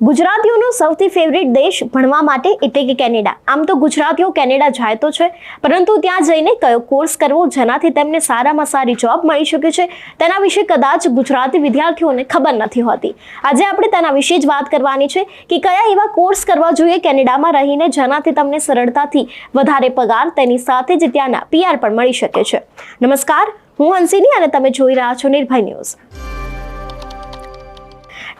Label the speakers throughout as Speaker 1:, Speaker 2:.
Speaker 1: ગુજરાતીઓનો સૌથી ફેવરિટ દેશ ભણવા માટે એટલે કે કેનેડા. આમ તો ગુજરાતીઓ કેનેડા જાય તો છે, પરંતુ ત્યાં જઈને કયો કોર્સ કરવો જેનાથી તેમને સારામાં સારી જોબ મળી શકે છે, તેના વિશે કદાચ ગુજરાતી વિદ્યાર્થીઓને ખબર નથી હોતી. આજે આપણે તેના વિશે જ વાત કરવાની છે કે કયા એવા કોર્સ કરવા જોઈએ કેનેડામાં રહીને જેનાથી તમને સરળતાથી વધારે પગાર તેની સાથે જ ત્યાંના પીઆર પણ મળી શકે છે. નમસ્કાર, હું હંસિની અને તમે જોઈ રહ્યા છો નિર્ભય ન્યૂઝ.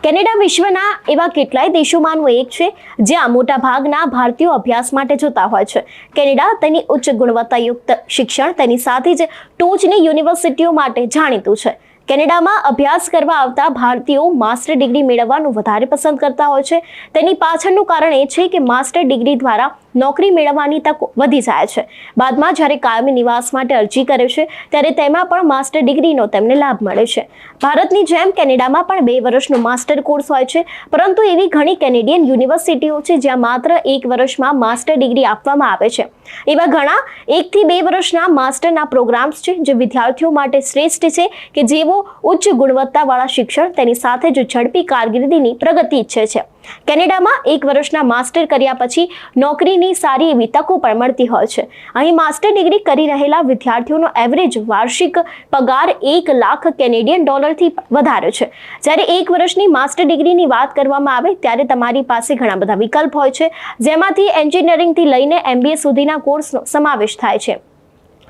Speaker 1: કેનેડા વિશ્વના એવા કેટલાય દેશોમાંનું એક છે, જ્યાં મોટા ભાગના ભારતીયો અભ્યાસ માટે જતા હોય છે. કેનેડા તેની ઉચ્ચ ગુણવત્તાયુક્ત શિક્ષણ તેની સાથે જ ટોચની યુનિવર્સિટીઓ માટે જાણીતું છે. કેનેડામાં અભ્યાસ કરવા આવતા ભારતીયો માસ્ટર ડિગ્રી મેળવવાનું વધારે પસંદ કરતા હોય છે. તેની પાછળનું કારણ એ છે કે માસ્ટર ડિગ્રી દ્વારા નોકરી મેળવવાની તક વધી જાય છે. બાદમાં જ્યારે કાયમી નિવાસ માટે અરજી કરે છે, ત્યારે તેમાં પણ માસ્ટર ડિગ્રીનો તેમને લાભ મળે છે. ભારતની જેમ કેનેડામાં પણ બે વર્ષનો માસ્ટર કોર્સ હોય છે, પરંતુ એવી ઘણી કેનેડિયન યુનિવર્સિટીઓ છે, જ્યાં માત્ર એક વર્ષમાં માસ્ટર ડિગ્રી આપવામાં આવે છે. એવા ઘણા એકથી બે વર્ષના માસ્ટરના પ્રોગ્રામ્સ છે, જે વિદ્યાર્થીઓ માટે શ્રેષ્ઠ છે કે જેઓ ઉચ્ચ ગુણવત્તાવાળા શિક્ષણ તેની સાથે જ ઝડપી કારકિર્દીની પ્રગતિ ઈચ્છે છે. કેનેડામાં એક વર્ષના માસ્ટર કર્યા પછી નોકરીની સારી એવી તકો પણ મળતી હોય છે. અહીં માસ્ટર ડિગ્રી કરી રહેલા વિદ્યાર્થીઓનો એવરેજ વાર્ષિક પગાર એક લાખ કેનેડિયન ડોલરથી વધારે છે. જ્યારે એક વર્ષની માસ્ટર ડિગ્રીની વાત કરવામાં આવે ત્યારે તમારી પાસે ઘણા બધા વિકલ્પ હોય છે, જેમાંથી એન્જિનિયરિંગથી લઈને એમબીએ સુધીના કોર્સનો સમાવેશ થાય છે.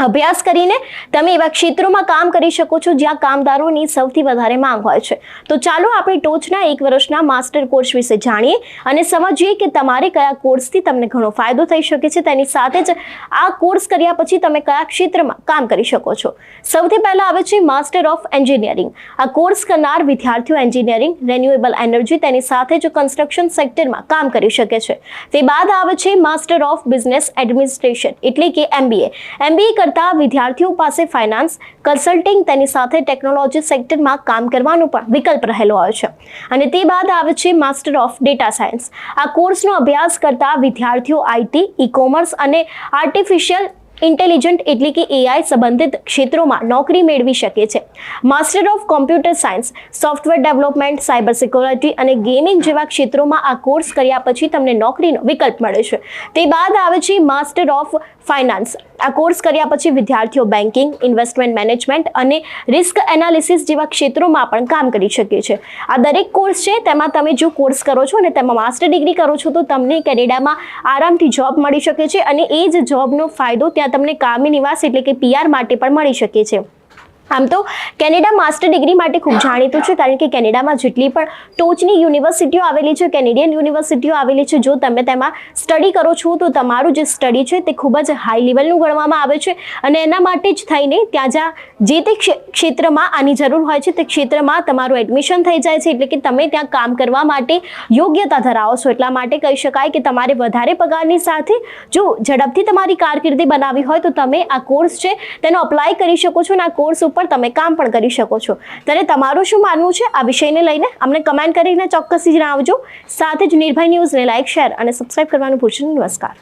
Speaker 1: અભ્યાસ કરીને તમે એવા ક્ષેત્રોમાં કામ કરી શકો છો જ્યાં કામદારોની સૌથી વધારે માંગ હોય છે. તો ચાલો આપણે ટોચના એક વર્ષના માસ્ટર કોર્સ વિશે જાણીએ અને સમજીએ કે તમારે કયા કોર્સથી તમને ઘણો ફાયદો થઈ શકે છે. તેની સાથે જ આ કોર્સ કર્યા પછી તમે કયા ક્ષેત્રમાં કામ કરી શકો છો. સૌથી પહેલાં આવે છે માસ્ટર ઓફ એન્જિનિયરિંગ. આ કોર્સ કરનાર વિદ્યાર્થીઓ એન્જિનિયરિંગ રેન્યુએબલ એનર્જી તેની સાથે જ કન્સ્ટ્રક્શન સેક્ટરમાં કામ કરી શકે છે. તે બાદ આવે છે માસ્ટર ઓફ બિઝનેસ એડમિનિસ્ટ્રેશન એટલે કે એમબીએ એમબીએ કરતા વિદ્યાર્થીઓ પાસે ફાઇનાન્સ કન્સલ્ટિંગ તેની સાથે ટેકનોલોજી સેક્ટરમાં કામ કરવાનો પણ વિકલ્પ રહેલો હોય છે. અને તે બાદ આવે છે માસ્ટર ઓફ ડેટા સાયન્સ આ કોર્સનો અભ્યાસ કરતા વિદ્યાર્થીઓ આઈટી ઈ કોમર્સ અને આર્ટિફિશિયલ ઇન્ટેલિજન્ટ એટલે કે એઆઈ સંબંધિત ક્ષેત્રોમાં નોકરી મેળવી શકે છે. Master of computer science software development cyber security અને ગેમિંગ જેવા ક્ષેત્રોમાં આ કોર્સ કર્યા પછી તમને નોકરીનો વિકલ્પ મળે છે. તે બાદ આવે છે માસ્ટર ઓફ ફાઇનાન્સ. આ કોર્સ કર્યા પછી વિદ્યાર્થીઓ બેન્કિંગ ઇન્વેસ્ટમેન્ટ મેનેજમેન્ટ અને રિસ્ક એનાલિસિસ જેવા ક્ષેત્રોમાં પણ કામ કરી શકે છે. આ દરેક કોર્સ છે, તેમાં તમે જો કોર્સ કરો છો અને તેમાં માસ્ટર ડિગ્રી કરો છો, તો તમને કેનેડામાં આરામથી જોબ મળી શકે છે અને એ જ જોબનો ફાયદો ત્યાં તમને કામી નિવાસ એટલે કે પીઆર માટે પણ મળી શકે છે. આમ તો કેનેડા માસ્ટર ડિગ્રી માટે ખૂબ જાણીતું છે, કારણ કે કેનેડામાં જેટલી પણ ટોચની યુનિવર્સિટીઓ આવેલી છે, કેનેડિયન યુનિવર્સિટીઓ આવેલી છે, જો તમે તેમાં સ્ટડી કરો છો, તો તમારું જે સ્ટડી છે તે ખૂબ જ હાઈ લેવલનું ગણવામાં આવે છે અને એના માટે જ થઈને ત્યાં જ્યાં જે તે ક્ષે- ક્ષેત્રમાં આની જરૂર હોય છે, તે ક્ષેત્રમાં તમારું એડમિશન થઈ જાય છે, એટલે કે તમે ત્યાં કામ કરવા માટે યોગ્યતા ધરાવો છો. એટલા માટે કહી શકાય કે તમારે વધારે પગારની સાથે જો ઝડપથી તમારી કારકિર્દી બનાવી હોય, તો તમે આ કોર્સ છે, તેનો અપ્લાય કરી શકો છો અને આ કોર્સ ઉપર તમે કામ પણ કરી શકો છો. ત્યારે તમારું શું માનવું છે? આ વિષયને લઈને અમને કમેન્ટ કરીને ચોક્કસથી જણાવજો. સાથે જ નિર્ભય ન્યૂઝને લાઇક શેર અને સબસ્ક્રાઇબ કરવાનું ભૂલશો. નમસ્કાર.